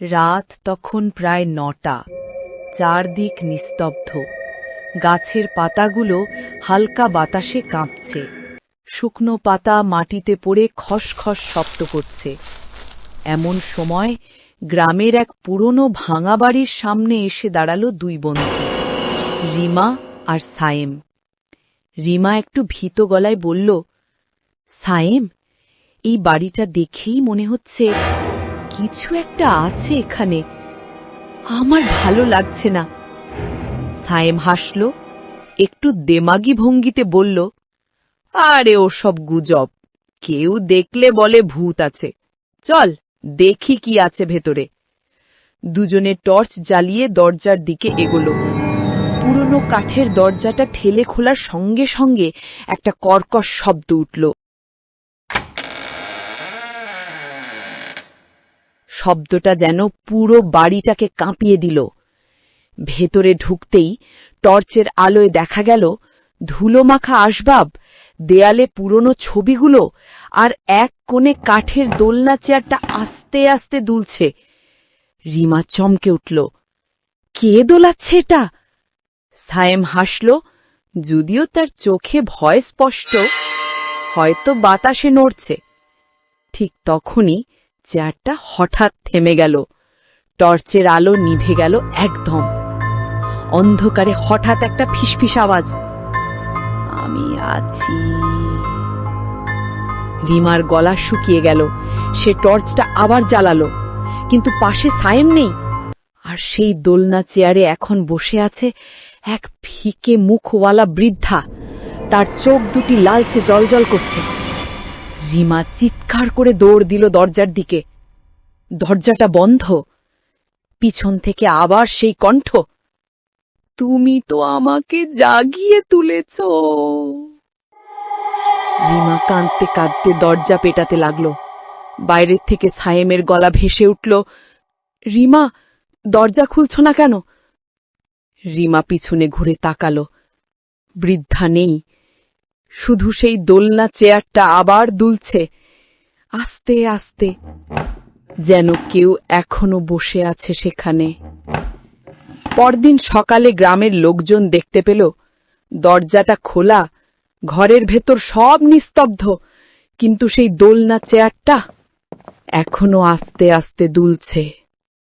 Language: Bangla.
রাত তখন প্রায় নটা। চারদিক নিস্তব্ধ। গাছের পাতাগুলো হালকা বাতাসে কাঁপছে। শুকনো পাতা মাটিতে পড়ে খসখস শব্দ করছে। এমন সময় গ্রামের এক পুরনো ভাঙা বাড়ির সামনে এসে দাঁড়াল দুই বন্ধু, রিমা আর সায়েম। রিমা একটু ভীত গলায় বলল, সায়েম, এই বাড়িটা দেখেই মনে হচ্ছে কিছু একটা আছে এখানে। আমার ভালো লাগছে না। সায়েম হাসল, একটু দেমাগি ভঙ্গিতে বলল, আরে ও সব গুজব। কেউ দেখলে বলে ভূত আছে। চল, দেখি কি আছে ভেতরে। দুজনে টর্চ জ্বালিয়ে দরজার দিকে এগোলো। পুরনো কাঠের দরজাটা ঠেলে খোলার সঙ্গে সঙ্গে একটা কর্কশ শব্দ উঠল। শব্দটা যেন পুরো বাড়িটাকে কাঁপিয়ে দিল। ভেতরে ঢুকতেই টর্চের আলোয় দেখা গেল, ধুলোমাখা আসবাব, দেয়ালে পুরনো ছবিগুলো আর এক কোণে কাঠের দোলনা চেয়ারটা আস্তে আস্তে দুলছে। রিমা চমকে উঠল। কে দোলাচ্ছে এটা? সায়েম হাসল। যদিও তার চোখে ভয় স্পষ্ট, হয়তো বাতাসে নড়ছে। ঠিক তখনই চেয়ারটা হঠাৎ থেমে গেল। টর্চের আলো নিভে গেল একদম। অন্ধকারে হঠাৎ একটা ফিসফিস আওয়াজ। আমি আছি। রিমার গলা শুকিয়ে গেল। সে টর্চটা আবার জ্বালালো। কিন্তু পাশে সায়েম নেই। আর সেই দোলনা চেয়ারে এখন বসে আছে এক ফিকে মুখওয়ালা বৃদ্ধা। তার চোখ দুটি লালচে জলজল করছে। রিমা চিৎকার করে দৌড় দিল দরজার দিকে। দরজাটা বন্ধ। পিছন থেকে আবার সেই কণ্ঠ, তুমি তো আমাকে জাগিয়ে তুলেছ। রিমা কাঁদতে কাঁদতে দরজা পেটাতে লাগল। বাইরের থেকে সায়েমের গলা ভেসে উঠল, রিমা, দরজা খুলছ না কেন? রিমা পিছনে ঘুরে তাকালো। বৃদ্ধা নেই। শুধু সেই দোলনা চেয়ারটা আবার দুলছে। আস্তে আস্তে, যেন কেউ এখনও বসে আছে সেখানে। পরদিন সকালে গ্রামের লোকজন দেখতে পেল, দরজাটা খোলা, ঘরের ভেতর সব নিস্তব্ধ, কিন্তু সেই দোলনা চেয়ারটা এখনও আস্তে আস্তে দুলছে।